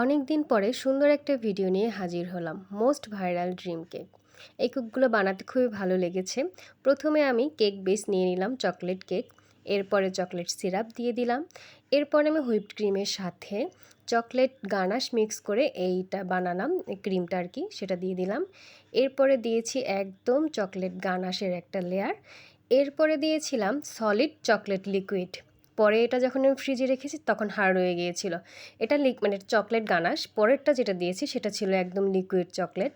অনেক দিন পরে সুন্দর একটা ভিডিও নিয়ে হাজির হলাম মোস্ট ভাইরাল ড্রিম কেক এই কেকগুলো বানাতে খুবই ভালো লেগেছে। প্রথমে আমি কেক বেস নিয়ে নিলাম চকলেট কেক এরপরে চকলেট সিরাপ দিয়ে দিলাম। এরপরে আমি হুইপড ক্রিমের সাথে চকলেট গানাশ মিক্স করে এইটা বানালাম ক্রিমটা আর কি, সেটা দিয়ে দিলাম। এরপরে দিয়েছি একদম চকলেট গানাশের একটা লেয়ার এরপরে দিয়েছিলাম সলিড চকলেট লিকুইড পরে এটা যখন আমি ফ্রিজে রেখেছি তখন হার্ড হয়ে গিয়েছিল। এটা লিক মানে চকলেট গানাশ। পরেরটা যেটা দিয়েছি সেটা ছিল একদম লিকুইড চকলেট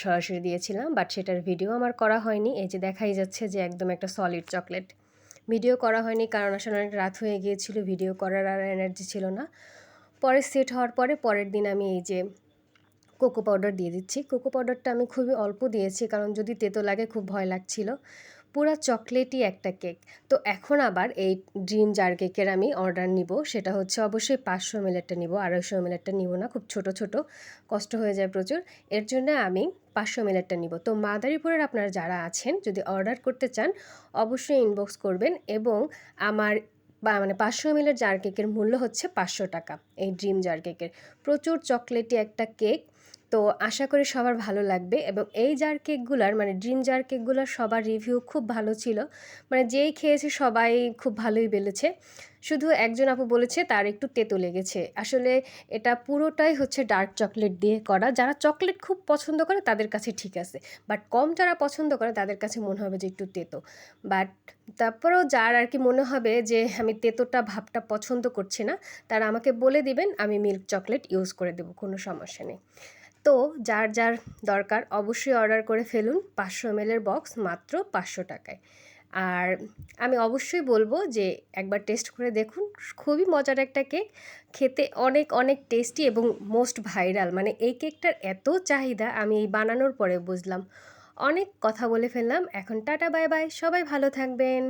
সরাসরি দিয়েছিলাম বাট সেটার ভিডিও আমার করা হয়নি। এই যে দেখাই যাচ্ছে যে একদম একটা সলিড চকলেট ভিডিও করা হয়নি কারণ আসলে অনেক রাত হয়ে গিয়েছিল ভিডিও করার আর এনার্জি ছিল না। পরে সেট হওয়ার পরে পরের দিন আমি এই যে কোকো পাউডার দিয়ে দিচ্ছি। কোকো পাউডারটা আমি খুবই অল্প দিয়েছি কারণ যদি তেতো লাগে খুব ভয় লাগছিল। পুরো চকলেটই একটা কেক। তো এখন আবার এই ড্রিম জার কেকের আমি অর্ডার নিব। সেটা হচ্ছে অবশ্যই পাঁচশো মিলেরটা নিব। আড়াইশো মিলেরটা নিব না, খুব ছোট ছোট। কষ্ট হয়ে যায় প্রচুর। এর জন্য আমি পাঁচশো মিলেরটা নিব। তো মাদারীপুরের আপনারা যারা আছেন, যদি অর্ডার করতে চান, অবশ্যই ইনবক্স করবেন এবং আমার বা মানে পাঁচশো মিলের জার কেকের মূল্য হচ্ছে পাঁচশো টাকা, এই ড্রিম জার কেকের। প্রচুর চকলেটি একটা কেক। তো আশা করি সবার ভালো লাগবে এবং এই জার কেকগুলার মানে ড্রিম জার কেকগুলোর সবার রিভিউ খুব ভালো ছিল। মানে যেই খেয়েছে সবাই খুব ভালোই বেলেছে। শুধু একজন আপু বলেছে তার একটু তেতো লেগেছে। আসলে এটা পুরোটাই হচ্ছে ডার্ক চকলেট দিয়ে করা। যারা চকলেট খুব পছন্দ করে তাদের কাছে ঠিক আছে। বাট কম যারা পছন্দ করে তাদের কাছে মনে হবে যে একটু তেতো। বাট তারপরেও যার আর কি মনে হবে যে আমি তেতোটা, ভাবটা পছন্দ করছি না, তারা আমাকে বলে দিবেন, আমি মিল্ক চকলেট ইউজ করে দেবো, কোনো সমস্যা নেই। তো যার যার দরকার অবশ্যই অর্ডার করে ফেলুন। পাঁচশো এমএলের বক্স মাত্র পাঁচশো টাকায়। আর আমি অবশ্যই বলব যে একবার টেস্ট করে দেখুন, খুবই মজার একটা কেক খেতে অনেক অনেক টেস্টি এবং মোস্ট ভাইরাল মানে এই কেকটার এত চাহিদা আমি এই বানানোর পরে বুঝলাম। অনেক কথা বলে ফেললাম। এখন টাটা বাই বাই সবাই ভালো থাকবেন।